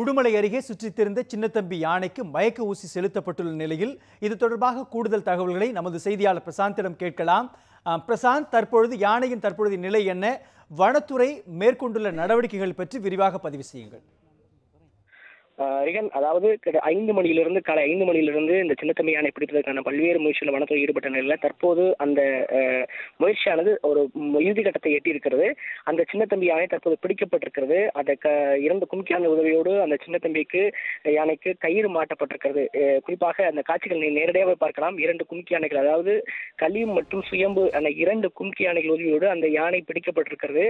உடுமலை அருகே சுற்றித்திருந்த சின்னத்தம்பி யானைக்கு மயக்க ஊசி செலுத்தப்பட்டுள்ள நிலையில் இது தொடர்பாக கூடுதல் தகவல்களை நமது செய்தியாளர் பிரசாந்திடம் கேட்கலாம். பிரசாந்த் தற்பொழுது யானையின் தற்பொழுதைய நிலை என்ன? வனத்துறை மேற்கொண்டுள்ள நடவடிக்கைகள் பற்றி விரிவாக பதிவு செய்யுங்கள். ரிகன் அதாவது ஐந்து மணியிலிருந்து காலை ஐந்து மணியிலிருந்து இந்த சின்னத்தம்பி யானை பிடிப்பதற்கான பல்வேறு முயற்சிகள் வனத்துறை ஈடுபட்ட நிலையில் தற்போது அந்த முயற்சியானது ஒரு இறுதி கட்டத்தை எட்டி இருக்கிறது அந்த சின்னத்தம்பி யானை தற்போது பிடிக்கப்பட்டிருக்கிறது. அந்த க இரண்டு கும்கியான உதவியோடு அந்த சின்னத்தம்பிக்கு யானைக்கு கயிறு மாட்டப்பட்டிருக்கிறது. குறிப்பாக அந்த காட்சிகள் நீ நேரடியாக பார்க்கலாம். இரண்டு கும்கி யானைகள் அதாவது கலியும் மற்றும் சுயம்பு அந்த இரண்டு கும்கி யானைகள் உதவியோடு அந்த யானை பிடிக்கப்பட்டிருக்கிறது.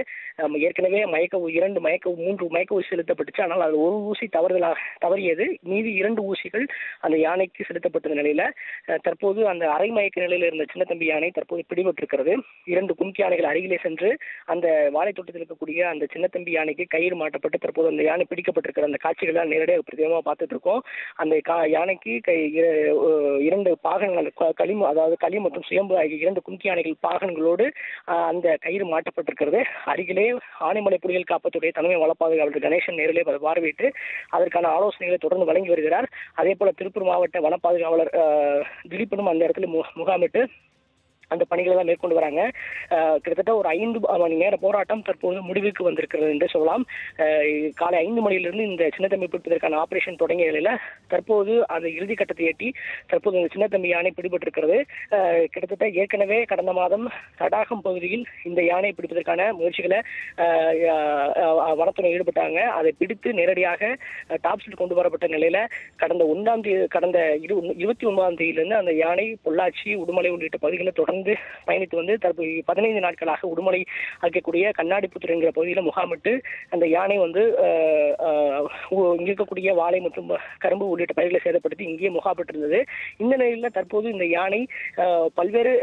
ஏற்கனவே மயக்க இரண்டு மயக்க மூன்று மயக்க ஊசி செலுத்தப்பட்டுச்சு. ஆனால் அது ஒரு ஊசி தவறுதலாக தவறியது. மீதி இரண்டு ஊசிகள் அந்த யானைக்கு செலுத்தப்பட்ட நிலையில தற்போது அந்த அரை மயக்க நிலையில இருந்த சின்னத்தம்பி யானை தற்போது பிடிபட்டிருக்கிறது. இரண்டு கும்கி யானைகள் அருகிலே சென்று அந்த வாழைத்தோட்டத்தில் இருக்கக்கூடிய அந்த சின்னத்தம்பி யானைக்கு கயிறு மாட்டப்பட்டு தற்போது அந்த யானை பிடிக்கப்பட்டிருக்கிற அந்த காட்சிகளை நேரடியாக பிரத்யேகமாக பார்த்துட்டு இருக்கோம் அந்த கா யானைக்கு கை இரண்டு பாகங்கள் களி அதாவது களி மற்றும் சுயம்பு ஆகிய இரண்டு கும்கி யானைகள் பாகன்களோடு அந்த கயிறு மாட்டப்பட்டிருக்கிறது. அருகிலே ஆனைமலை புலிகள் காப்பத்துடைய தலைமை வளப்பாதுகாவலர் கணேசன் நேரிலே பார்வையிட்டு அதற்கான ஆலோசனைகளை தொடர்ந்து வழங்கி வருகிறார். அதே போல திருப்பூர் மாவட்ட வன பாதுகாவலர் திலீபனும் அந்த இடத்துல முகாமிட்டு அந்த பணிகளை தான் மேற்கொண்டு வராங்க. கிட்டத்தட்ட ஒரு ஐந்து மணி நேர போராட்டம் தற்போது முடிவுக்கு வந்திருக்கிறது என்று சொல்லலாம். காலை ஐந்து மணியிலிருந்து இந்த சின்னத்தம்பி பிடிப்பதற்கான ஆபரேஷன் தொடங்கிய நிலையில தற்போது அந்த இறுதி கட்டத்தை எட்டி தற்போது இந்த சின்னத்தம்பி யானை பிடிபட்டிருக்கிறது. கிட்டத்தட்ட ஏற்கனவே கடந்த மாதம் தடாகம் பகுதியில் இந்த யானை பிடிப்பதற்கான முயற்சிகளை வனத்துறை ஈடுபட்டாங்க. அதை பிடித்து நேரடியாக டாப்ஸில் கொண்டு வரப்பட்ட நிலையில கடந்த ஒன்றாம் தேதி கடந்த இரு இருபத்தி ஒன்பதாம் தேதியிலிருந்து அந்த யானை பொள்ளாச்சி உடுமலை உள்ளிட்ட பகுதிகளில் தொடர்ந்து பயணித்து வந்து தற்போது பதினைந்து நாட்களாக உடுமலை இருக்கக்கூடிய கண்ணாடிப்புத்தூர் என்கிற பகுதியில் முகாமிட்டு அந்த யானை வந்து இங்க இருக்கக்கூடிய வாழை மற்றும் கரும்பு உள்ளிட்ட பயிர்களை சேதப்படுத்தி இங்கேயே முகாமிட்டிருந்தது. இந்த நிலையில் தற்போது இந்த யானை பல்வேறு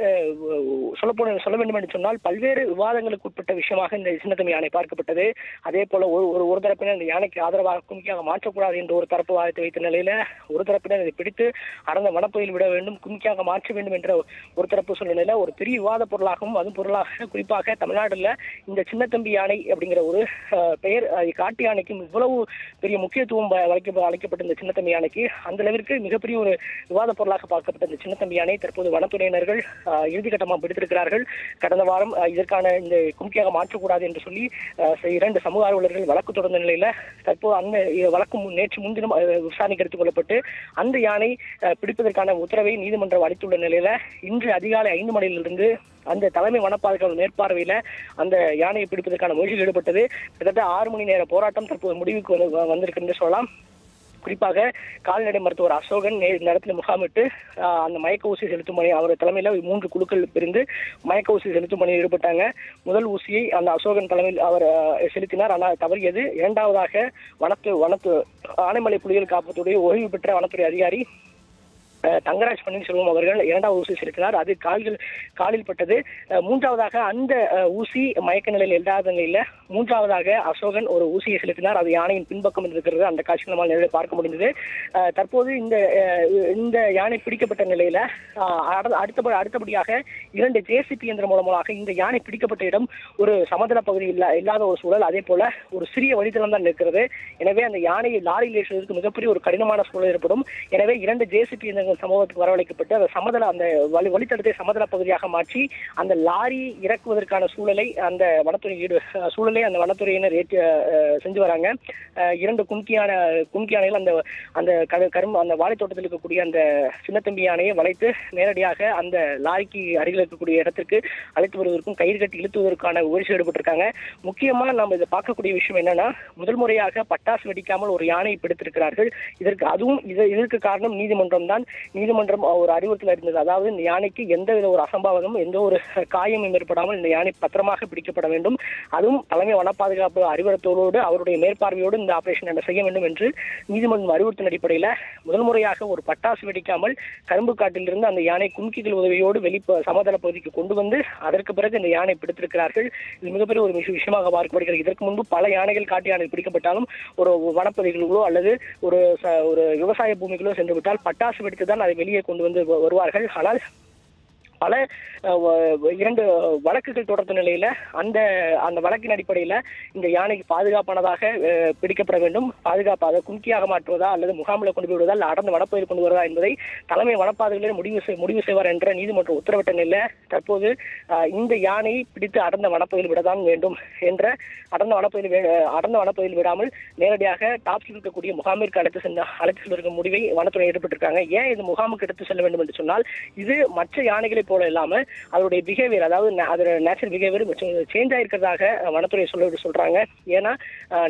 சொல்ல சொல்ல வேண்டும் என்று சொன்னால் பல்வேறு விவாதங்களுக்கு உட்பட்ட விஷயமாக இந்த சின்னத்தம் யானை பார்க்கப்பட்டது. அதே போல ஒரு ஒரு ஒரு தரப்பினர் இந்த யானைக்கு ஆதரவாக கும்கியாக மாற்றக்கூடாது என்ற ஒரு தரப்பு வாதத்தை வைத்த நிலையில ஒரு தரப்பினர் இதை பிடித்து அடர்ந்த வனப்பகுதியில் விட வேண்டும் கும்கியாக மாற்ற வேண்டும் என்ற ஒரு தரப்பு சூழ்நிலையில ஒரு பெரிய விவாத பொருளாகவும் அது பொருளாக குறிப்பாக தமிழ்நாட்டில் இந்த சின்னத்தம்பி யானை அப்படிங்கிற ஒரு பெயர் காட்டு யானைக்கும் இவ்வளவு பெரிய முக்கியத்துவம் வ- அளிக்க இந்த சின்னத்தம்பி யானைக்கு அந்த அளவிற்கு மிகப்பெரிய ஒரு விவாத பொருளாக பார்க்கப்பட்ட இந்த சின்னத்தம்பி யானை தற்போது வனத்துறையினர்கள் இறுதிக்கட்டமாக பிடித்திருக்கிறார்கள். கடந்த வாரம் இதற்கான இந்த கும்கியாக மாற்றக்கூடாது என்று சொல்லி இரண்டு சமூக ஆர்வலர்கள் வழக்கு தொடர்ந்த நிலையில தற்போது அந்த வழக்கு முன்- நேற்று முன்தினம் விசாரணைக்கு எடுத்துக் கொள்ளப்பட்டு அந்த யானை பிடிப்பதற்கான உத்தரவை நீதிமன்றம் அளித்துள்ள நிலையில இன்று அதிகாலை ஐந்து மலையிலிருந்து அந்த தலைமை வனப்பாதுகாவலர் மேற்பார்வையில அந்த யானையை பிடிப்பதற்கான முயற்சியில் ஈடுபட்டது. கிட்டத்தட்ட ஆறு மணி நேர போராட்டம் தற்போது முடிவுக்கு வந்து- வந்திருக்கு என்று சொல்லலாம். குறிப்பாக கால்நடை மருத்துவர் அசோகன் நே- இந்த இடத்துல முகாமிட்டு அந்த மயக்க ஊசி செலுத்தும் பணி அவர் தலைமையில் மூன்று குழுக்கள் பிரிந்து மயக்க ஊசி செலுத்தும் பணியில் ஈடுபட்டாங்க. முதல் ஊசியை அந்த அசோகன் தலைமையில் அவர் செலுத்தினார். ஆனால் தவறியது. இரண்டாவதாக வனத்து வனத்து ஆனைமலை புலிகள் காப்பத்துடைய ஓய்வு பெற்ற வனத்துறை அதிகாரி தங்கராஜ் பன்னீர்செல்வம் அவர்கள் இரண்டாவது ஊசி செலுத்தினார் அது கால்கள் காலில் பட்டது. மூன்றாவதாக அந்த ஊசி மயக்க நிலையில் இல்லாத நிலையில மூன்றாவதாக அசோகன் ஒரு ஊசியை செலுத்தினார். அது யானையின் பின்பக்கம் இருக்கிறது. அந்த காட்சி நம்மால் நேரில் பார்க்க முடிந்தது. தற்போது இந்த இந்த யானை பிடிக்கப்பட்ட நிலையில அடுத்த அடுத்தபடியாக இரண்டு ஜேசிபி இயந்திரம் மூலமாக இந்த யானை பிடிக்கப்பட்ட இடம் ஒரு சமதள பகுதி இல்ல இல்லாத ஒரு சூழல். அதே போல ஒரு சிறிய வழித்தளம் தான் இருக்கிறது எனவே அந்த யானையை லாரியில் ஏற்றுவதற்கு மிகப்பெரிய ஒரு கடினமான சூழல் ஏற்படும். எனவே இரண்டு ஜேசிபி இயந்திரங்கள் சமூகத்துக்கு வரவழைக்கப்பட்டு அந்த சமதள அந்த வழி வழித்தடத்தை சமதள பகுதியாக மாற்றி அந்த லாரி இறக்குவதற்கான சூழலை அந்த வனத்துறை ஈடு சூழலை அந்த வனத்துறையினர் ஏற்றி செஞ்சு வராங்க. இரண்டு கும்கியான கும்கி யானைகள் அந்த அந்த கரு கரும் அந்த வாழைத்தோட்டத்தில் இருக்கக்கூடிய அந்த சின்னத்தம்பி யானையை வளைத்து நேரடியாக அந்த லாரிக்கு அருகில் இருக்கக்கூடிய இடத்திற்கு அழைத்து வருவதற்கும் கயிறு கட்டி இழுத்துவதற்கான முயற்சி ஈடுபட்டிருக்காங்க. முக்கியமா நம்ம இதை பார்க்கக்கூடிய விஷயம் என்னன்னா முதல் முறையாக பட்டாசு வெடிக்காமல் ஒரு யானை பிடித்திருக்கிறார்கள். இதற்கு அதுவும் இதற்கு காரணம் நீதிமன்றம் தான் நீதிமன்றம் ஒரு அறிவுறுத்தல் இருந்தது அதாவது இந்த யானைக்கு எந்த வித ஒரு அசம்பாவிதமும் எந்த ஒரு காயமும் ஏற்படாமல் இந்த யானை பத்திரமாக பிடிக்கப்பட வேண்டும். அதுவும் தலைமை வன பாதுகாப்பு அறிவுறுத்தலோடு அவருடைய மேற்பார்வையோடு இந்த ஆபரேஷன் என்ன செய்ய வேண்டும் என்று நீதிமன்றம் அறிவுறுத்தின அடிப்படையில் முதல் முறையாக ஒரு பட்டாசு வெடிக்காமல் கரும்பு காட்டிலிருந்து அந்த யானை கும்கிகள் உதவியோடு வெளி சமதள பகுதிக்கு கொண்டு வந்து அதற்கு பிறகு இந்த யானை பிடித்திருக்கிறார்கள். இது மிகப்பெரிய ஒரு விஷயமாக பார்க்கப்படுகிறது. இதற்கு முன்பு பல யானைகள் காட்டு யானை பிடிக்கப்பட்டாலும் ஒரு வனப்பகுதிகளுக்கோ அல்லது ஒரு ஒரு விவசாய பூமிகளோ சென்று விட்டால் பட்டாசு வெடித்தது தான் அதை வெளியே கொண்டு வந்து வருவார்கள். ஆனால் பல இரண்டு வழக்குகள் தொடர்ந்த நிலையில அந்த அந்த வழக்கின் அடிப்படையில இந்த யானைக்கு பாதுகாப்பானதாக பிடிக்கப்பட வேண்டும். பாதுகாப்பாக அதை கும்கியாக மாற்றுவதா அல்லது முகாமில் கொண்டு போய் விடுவதா அல்ல அடர்ந்த வனப்பகுதியில் கொண்டு வருவதா என்பதை தலைமை வனப்பாதைகளில் முடிவு முடிவு செய்வார் என்ற நீதிமன்றம் உத்தரவிட்ட நிலையில தற்போது இந்த யானையை பிடித்து அடர்ந்த வனப்பகுதியில் விடதான் வேண்டும் என்ற அடர்ந்த வனப்பகுதியில் அடர்ந்த வனப்பகுதியில் விடாமல் நேரடியாக டாப்ஸில் இருக்கக்கூடிய முகாமிற்கு அழைத்து சென்ற அழைத்து செல்வதற்கு முடிவை வனத்துறை ஏற்பட்டிருக்காங்க ஏன் இது முகாமுக்கு எடுத்து செல்ல வேண்டும் என்று சொன்னால் இது மற்ற யானைகளை போல இல்லாம அதனுடைய பிஹேவியர் அதாவது அதோட நேச்சுரல் பிஹேவியர் சேஞ்ச் ஆயிருக்கிறதாக வனத்துறை சொல்ல சொல்றாங்க. ஏன்னா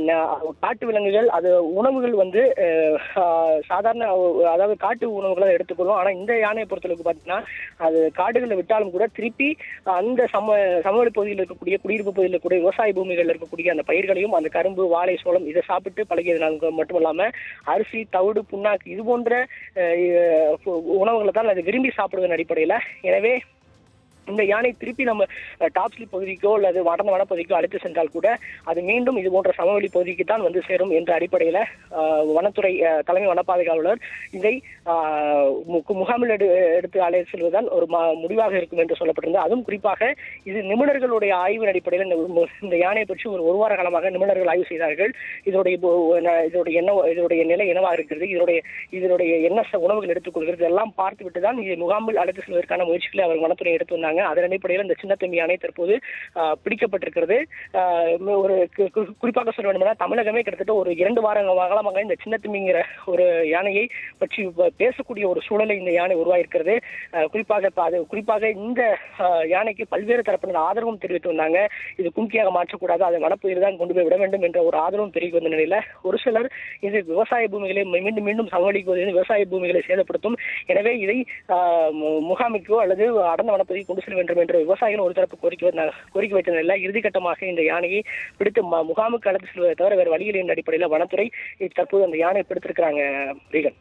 ந- காட்டு விலங்குகள் அது உணவுகள் வந்து சாதாரண அதாவது காட்டு உணவுகளை எடுத்துக்கொள்ளும் ஆனா இந்த யானையை பொறுத்தளவுக்கு பார்த்தீங்கன்னா அது காடுகளில் விட்டாலும் கூட திருப்பி அந்த சம சமவெளி பகுதியில் இருக்கக்கூடிய குடியிருப்பு பகுதியில் இருக்கக்கூடிய விவசாய பூமிகளில் இருக்கக்கூடிய அந்த பயிர்களையும் அந்த கரும்பு வாழை சோளம் இதை சாப்பிட்டு பழகியதுனால மட்டும் இல்லாம அரிசி தவிடு புண்ணாக்கு இது போன்ற உணவுகளை தான் அது விரும்பி சாப்பிடுவதன் அடிப்படையில். எனவே இந்த யானை திருப்பி நம்ம அஹ், டாப் ஸ்லிப் பகுதிக்கோ அல்லது வடந்த வனப்பகுதிக்கோ அழைத்து சென்றால் கூட அது மீண்டும் இது போன்ற சமவெளி பகுதிக்கு தான் வந்து சேரும் என்ற அடிப்படையில் வனத்துறை தலைமை வனப்பாதுகாவலர் இதை முகாமில் எடு எடுத்து அழைத்து செல்வதால் ஒரு முடிவாக இருக்கும் என்று சொல்லப்பட்டிருந்தது. அதுவும் குறிப்பாக இது நிபுணர்களுடைய ஆய்வின் அடிப்படையில் இந்த இந்த யானையை பற்றி ஒரு ஒரு வார காலமாக நிபுணர்கள் ஆய்வு செய்தார்கள். இதனுடைய இப்போ, இதனுடைய என்ன இதனுடைய நிலை என்னவாக இருக்கிறது இதனுடைய இதனுடைய என்ன உணவுகள் எடுத்துக்கொள்கிறது எல்லாம் பார்த்துவிட்டு தான் இது முகாமில் அழைத்து செல்வதற்கான முயற்சிகளை அவர் வனத்துறை எடுத்து வந்தாங்க அதன் அடிப்படையில் இந்த சின்னத்தம்பி யானை தற்போது பிடிக்கப்பட்டிருக்கிறது. ஒரு குறிப்பாக சொல்ல வேண்டும் தமிழகமே கிட்டத்தட்ட ஒரு இரண்டு வார இந்த இந்த சின்னத்தம்பிங்கிற ஒரு யானையை பற்றி பேசக்கூடிய ஒரு சூழலை இந்த யானை உருவாயிருக்கிறது. குறிப்பாக அது குறிப்பாக இந்த யானைக்கு பல்வேறு தரப்பினர் ஆதரவும் தெரிவித்து வந்தாங்க. இது கும்கியாக மாற்றக்கூடாது. அதை வனப்பகுதியில் தான் கொண்டு போய் விட வேண்டும் என்ற ஒரு ஆதரவும் தெரிவித்து வந்த நிலையில ஒரு சிலர் இது விவசாய பூமிகளை மீண்டும் மீண்டும் சமவெளிக்கு விவசாய பூமிகளை சேதப்படுத்தும். எனவே இதை ஆஹ், முகாமிக்கோ அல்லது அடர்ந்த வனப்பகுதிக்கு கொண்டு செல்ல வேண்டும் என்று விவசாயிகள் ஒரு தரப்பு கோரிக்கை கோரிக்கை வைத்த நிலையில் இறுதிக்கட்டமாக இந்த யானையை பிடித்து முகாமுக்கு அழைத்து செல்வதை தவிர வேறு வழியில் என்ற அடிப்படையில் வனத்துறை தற்போது அந்த யானை பிடித்திருக்கிறாங்க ரீகன்.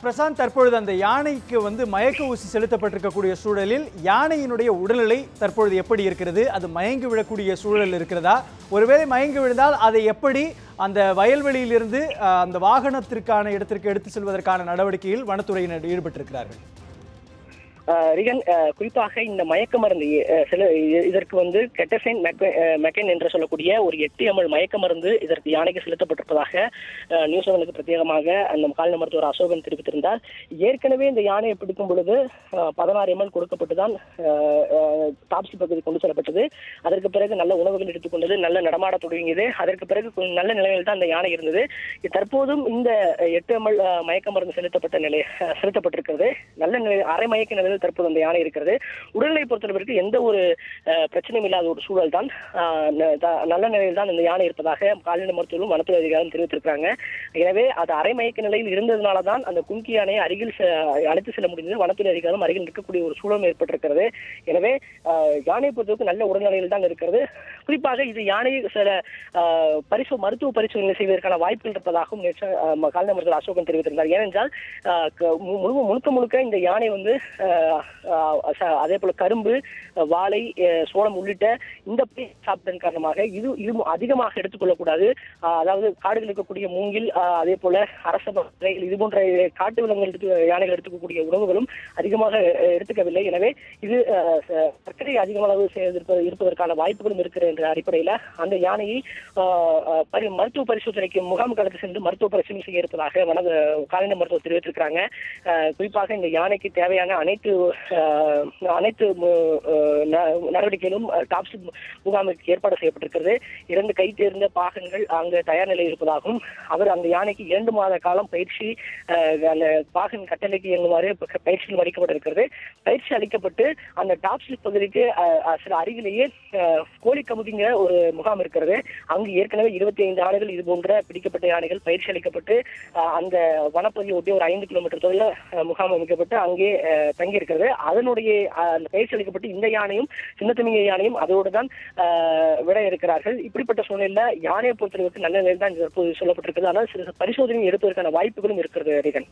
பிரசாந்த் தற்பொழுது அந்த யானைக்கு வந்து மயக்க ஊசி செலுத்தப்பட்டிருக்கக்கூடிய சூழலில் யானையினுடைய உடல்நிலை தற்பொழுது எப்படி இருக்கிறது? அது மயங்கி விழக்கூடிய சூழல் இருக்கிறதா? ஒருவேளை மயங்கி விழுந்தால் அதை எப்படி அந்த வயல்வெளியிலிருந்து அந்த வாகனத்திற்கான இடத்திற்கு எடுத்து செல்வதற்கான நடவடிக்கையில் வனத்துறையினர் ஈடுபட்டிருக்கிறார்கள்? ரிகன் குறிப்பாக இந்த மயக்க மருந்து சில இதற்கு வந்து கெட்டசைன் மெக்கன் என்று சொல்லக்கூடிய ஒரு எட்டு எம்எல் மயக்க மருந்து இதற்கு யானைக்கு செலுத்தப்பட்டிருப்பதாக நியூஸ் செவனுக்கு பிரத்யேகமாக அந்த கால்நடை மருத்துவர் அசோகன் தெரிவித்திருந்தார். ஏற்கனவே இந்த யானையை பிடிக்கும் பொழுது பதினாறு எம்எல் கொடுக்கப்பட்டு தான் டாப்ஸி பகுதி கொண்டு செல்லப்பட்டது. அதற்கு பிறகு நல்ல உணவுகள் எடுத்துக்கொண்டது நல்ல நடமாட தொடங்கியது. அதற்கு பிறகு கொஞ்சம் நல்ல நிலையில் தான் அந்த யானை இருந்தது. தற்போதும் இந்த எட்டு எம்எல் மயக்க மருந்து செலுத்தப்பட்ட நிலை செலுத்தப்பட்டிருக்கிறது. நல்ல நிலை அரை மயக்க நிலையில் தற்போது அந்த யானை இருக்கிறது. உடல்நிலை பொறுத்தவரைக்கும் எந்த ஒரு பிரச்சனையும் இல்லாத ஒரு சூழல் தான். ந- த- நல்ல நிலையில் தான் இந்த யானை இருப்பதாக கால்நடை மருத்துவர்களும் வனத்துறை அதிகாரம் தெரிவித்திருக்கிறாங்க. எனவே அது அரை மயக்க நிலையில் இருந்ததுனால தான் அந்த கும்கி யானையை அருகில் செ- அழைத்து செல்ல முடிந்தது. வனத்துறை அதிகாரம் அருகில் நிற்கக்கூடிய ஒரு சூழலும் ஏற்பட்டிருக்கிறது. எனவே யானையை பொறுத்தவரைக்கும் நல்ல உடல்நிலையில் தான் இருக்கிறது. குறிப்பாக இது யானை சில பரிசோ மருத்துவ பரிசோதனை செய்வதற்கான வாய்ப்புகள் இருப்பதாகவும் நேற்று கால்நடை மருத்துவர் அசோகன் தெரிவித்திருந்தார். ஏனென்றால் க- மு- முழு- முழுக்க முழுக்க இந்த யானை வந்து அதே போல கரும்பு வாழை சோளம் உள்ளிட்ட இந்த பயிர் சாப்பிட்டதன் காரணமாக இது இது அதிகமாக எடுத்துக்கொள்ளக்கூடாது அதாவது காடுகள் இருக்கக்கூடிய மூங்கில் அதே போல அரச இது போன்ற காட்டு விலங்குகள் எடுத்து யானைகள் எடுத்துக்கக்கூடிய உணவுகளும் அதிகமாக எடுத்துக்கவில்லை. எனவே இது சர்க்கரை அதிக அளவு செய்திருப்ப- இருப்பதற்கான வாய்ப்புகளும் இருக்கிற என்ற அடிப்படையில் அந்த யானையை பரி மருத்துவ பரிசோதனைக்கு முகாம் அழைத்து சென்று மருத்துவ பரிசோதனை செய்ய இருப்பதாக வன கால்நடை மருத்துவர் தெரிவித்திருக்கிறாங்க. குறிப்பாக இந்த யானைக்கு தேவையான அனைத்து அனைத்து நடவடிக்கைகளும் டாப்ஸ் முகாமுக்கு ஏற்பாடு செய்யப்பட்டிருக்கிறது. இரண்டு கை தேர்ந்த பாகங்கள் அங்கு தயார் நிலையில் இருப்பதாகவும் அவர் அந்த யானைக்கு இரண்டு மாத காலம் பயிற்சி அந்த பாகன் கட்டளைக்கு இயங்குமாறு ப- பயிற்சியில் அளிக்கப்பட்டிருக்கிறது பயிற்சி அளிக்கப்பட்டு அந்த டாப் பகுதிக்கு சில அருகிலேயே கோழி கமுதிங்கிற ஒரு முகாம் இருக்கிறது. அங்கு ஏற்கனவே இருபத்தி ஐந்து ஆண்டுகள் இது போன்ற பிடிக்கப்பட்ட யானைகள் பயிற்சி அளிக்கப்பட்டு அந்த வனப்பகுதியை ஒட்டி ஒரு ஐந்து கிலோமீட்டர் தொலைவில் முகாம் அமைக்கப்பட்டு அங்கே தங்கி இருக்கிறது. அதனுடைய அந்த பயிற்சி அளிக்கப்பட்டு இந்த யானையும் சின்னத்தமிங்க யானையும் அதோடு தான் விட இருக்கிறார்கள். இப்படிப்பட்ட சூழ்நிலையில யானையை பொறுத்தளவுக்கு நல்ல நிலையில் தான் தற்போது சொல்லப்பட்டிருக்கிறது. ஆனால் சில பரிசோதனை எடுப்பதற்கான வாய்ப்புகளும் இருக்கிறது ரிகன்.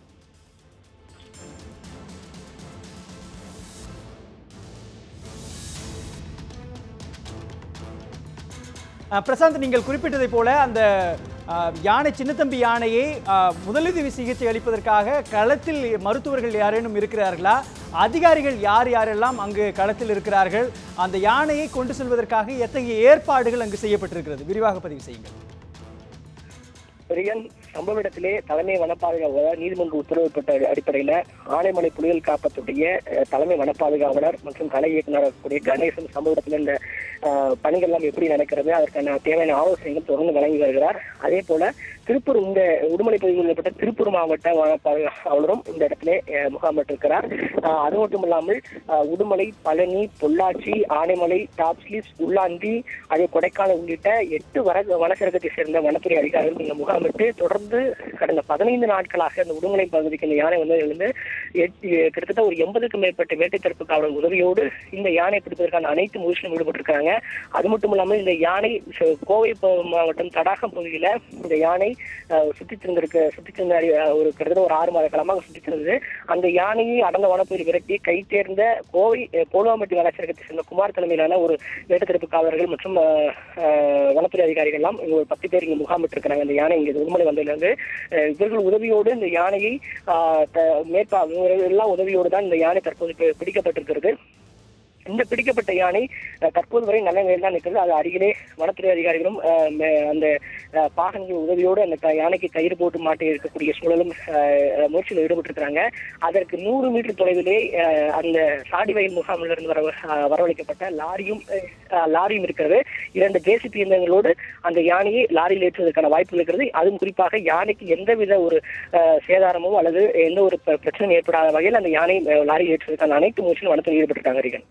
பிரசாந்த் நீங்கள் குறிப்பிட்டதைப் போல அந்த யானை சின்னத்தம்பி யானையை முதலுதவி சிகிச்சை அளிப்பதற்காக களத்தில் மருத்துவர்கள் யாரேனும் இருக்கிறார்களா? அதிகாரிகள் யார் யாரெல்லாம் அங்கு களத்தில் இருக்கிறார்கள்? அந்த யானையை கொண்டு செல்வதற்காக எத்தகைய ஏற்பாடுகள் அங்கு செய்யப்பட்டிருக்கிறது? விரிவாக பதிவு செய்யுங்கள். ரியன் சம்பவ இடத்திலே தலைமை வனப்பாதுகாவலர் நீதிமன்ற உத்தரவுப்பட்ட அடிப்படையில ஆனைமலை புலிகள் காப்பத்துடைய தலைமை வனப்பாதுகாவலர் மற்றும் கலை இயக்குநர் கூடிய கணேசன் சம்பவ இடத்துல இந்த பணிகள் எப்படி நடக்கிறது அதற்கான தேவையான ஆலோசனைகள் தொடர்ந்து வழங்கி வருகிறார். அதே போல திருப்பூர் இந்த உடுமலை பகுதியில் ஏற்பட்ட திருப்பூர் மாவட்ட அவலரும் இந்த இடத்துல முகாமிட்டிருக்கிறார். அது மட்டும் இல்லாமல் உடுமலை பழனி பொள்ளாச்சி ஆனைமலை டாப் ஸ்லீப்ஸ் உள்ளாந்தி அதே கொடைக்கானல் உள்ளிட்ட எட்டு வர வனச்சரகத்தை சேர்ந்த வனத்துறை அதிகாரிகள் இந்த முகாமிட்டு தொடர்ந்து கடந்த பதினைந்து நாட்களாக இந்த உடுமலை பகுதிக்கு இந்த யானை வந்து இருந்து கிட்டத்தட்ட ஒரு எண்பதுக்கும் மேற்பட்ட வேட்டை தடுப்பு காவலர் உதவியோடு இந்த யானை பிடிப்பதற்கான அனைத்து முயற்சியும் ஈடுபட்டிருக்காங்க அது மட்டும் இல்லாமல் இந்த யானை கோவை மாவட்டம் தடாகம் பகுதியில இந்த யானை சுத்தி சுற்றித் சுத்தி திறந்த ஒரு கிட்டத்தட்ட ஒரு ஆறு மாத காலமாக சுத்தி திறந்தது. அந்த யானையை அடர்ந்த வனப்பகுதி விரட்டி கை தேர்ந்த கோவை அஹ், போலுவாம்பட்டி வனச்சரகத்தை சேர்ந்த குமார் தலைமையிலான ஒரு வேட்டத்தடுப்பு காவலர்கள் மற்றும் வனத்துறை அதிகாரிகள் எல்லாம் ஒரு பத்து பேர் இங்க முகாமிட்டிருக்கிறாங்க இந்த யானை இங்க உடுமலை வந்ததிலிருந்து இவர்கள் உதவியோடு இந்த யானையை த- மேற்பா இவர்கள் எல்லாம் உதவியோடு தான் இந்த யானை தற்போது பிடிக்கப்பட்டிருக்கிறது. இந்த பிடிக்கப்பட்ட யானை தற்போது வரை நல்ல நிலையில் தான் நிற்கிறது. அது அருகிலே வனத்துறை அதிகாரிகளும் அந்த அஹ், பாகன்கள் உதவியோடு அந்த யானைக்கு கயிறு போட்டு மாட்டி இருக்கக்கூடிய சூழலும் முயற்சியில் ஈடுபட்டிருக்கிறாங்க. அதற்கு நூறு மீட்டர் தொலைவிலே அந்த சாடிவயல் முகாமில் இருந்து வர வரவழைக்கப்பட்ட லாரியும் லாரியும் இருக்கிறது. இரண்டு ஜேசிபி இயந்திரங்களோடு அந்த யானையை லாரியில் ஏற்றுவதற்கான வாய்ப்பு இருக்கிறது. அதுவும் குறிப்பாக யானைக்கு எந்தவித ஒரு சேதாரமோ அல்லது எந்த ஒரு பிர- பிரச்சனையும் ஏற்படாத வகையில் அந்த யானை லாரியில் ஏற்றுவதற்கான அனைத்து முயற்சியிலும் வனத்தில் ஈடுபட்டிருக்காங்க ரீகன்.